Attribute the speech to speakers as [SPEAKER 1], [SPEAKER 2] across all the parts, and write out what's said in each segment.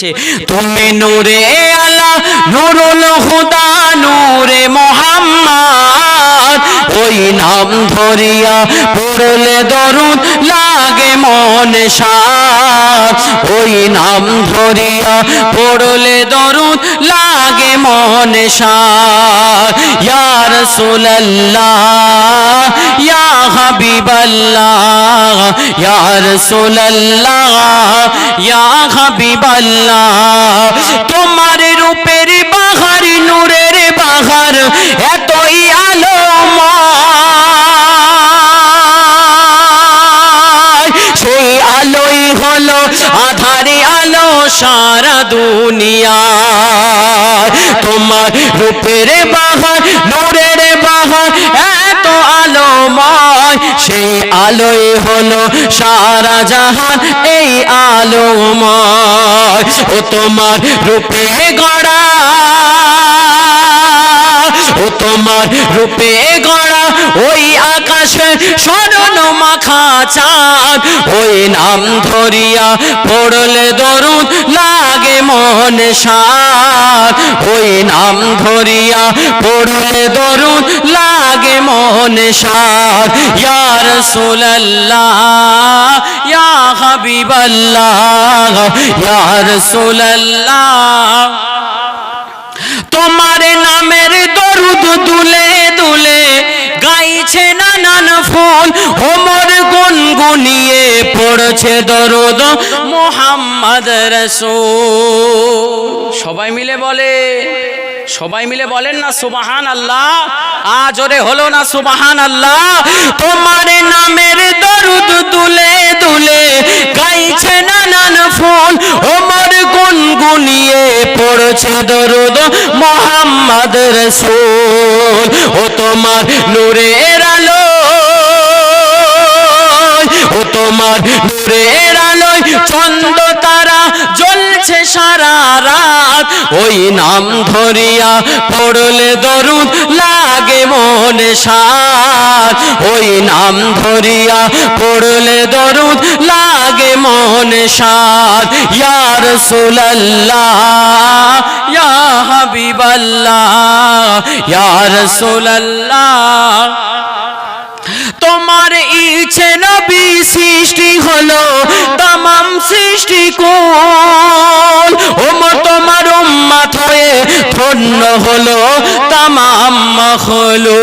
[SPEAKER 1] বলছে তুমি নূরে আলা নুরুল হুদা নূরে মোহাম্মদ ওই নাম ধরিয়া পড়লে দরুদ লাগে মনে সাত ওই নাম ধরিয়া পড়লে দরুদ লাগে মনে সাত ইয়া রাসূলুল্লাহ ইয়া হাবিবাল্লাহ ইয়া হাবিবাল্লাহ, তোমার রূপের বাহার, নূরের বাহার, এতই আলোময়। সেই আলোই হলো আধারে আলো সারা দুনিয়া তোমার রূপের বাহার, নূরের বাহার সেই আলোই হলো সারা জাহান, এই আলোময়। ও তোমার রূপে গড়া, ও তোমার রূপে গড়া, ওই আকাশে স্মরণ মাখা চাঁদ। ওই নাম ধরিয়া পড়লে দরুদ লাগে সাত ওই নাম ধরিয়া পড়লে দরুন লাগে মনে সার। ইয়ার রাসূলুল্লাহ, ইয়া হাবিবাল্লাহ ইয়ার রাসূলুল্লাহ। তোমার নামের দরুদ দুলে পড়ছে দরুদ মোহাম্মদ রসুল। সবাই মিলে বলে, সবাই মিলে বলেন না সুবাহান আল্লাহ আজ ওরে হলো না সুবাহান আল্লাহ তোমার নামের দরুদ দুলে দুলে গাইছে নানান ফুল। ওমর গুনগুনিয়ে পড়ছে দরুদ মোহাম্মদ রসুল। ও তোমার নূরের আলো তোমার নূরের আলোয় চন্দ্র তারা জ্বলছে সারা রাত। ওই নাম ধরিয়া পড়লে দরুদ লাগে মনে সাত ওই নাম ধরিয়া পড়লে দরুদ লাগে মনে সাত ইয়া রাসূলুল্লাহ, ইয়া হাবিবাল্লাহ, ইয়া রাসূলুল্লাহ। হলো তামাম সৃষ্টি কোন ওম তোমার উম্মাত হয়ে ধন্য হলো তামাম হলো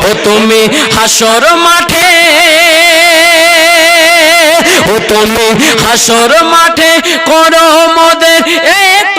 [SPEAKER 1] ও তুমি হাসর মাঠে, ও তুমি হাসর মাঠে করো মোদের একটু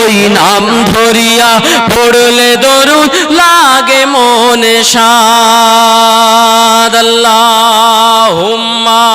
[SPEAKER 1] ওই নাম ধরিয়া পড়লে দরুন লাগে মনে সাদ। আল্লাহুম্মা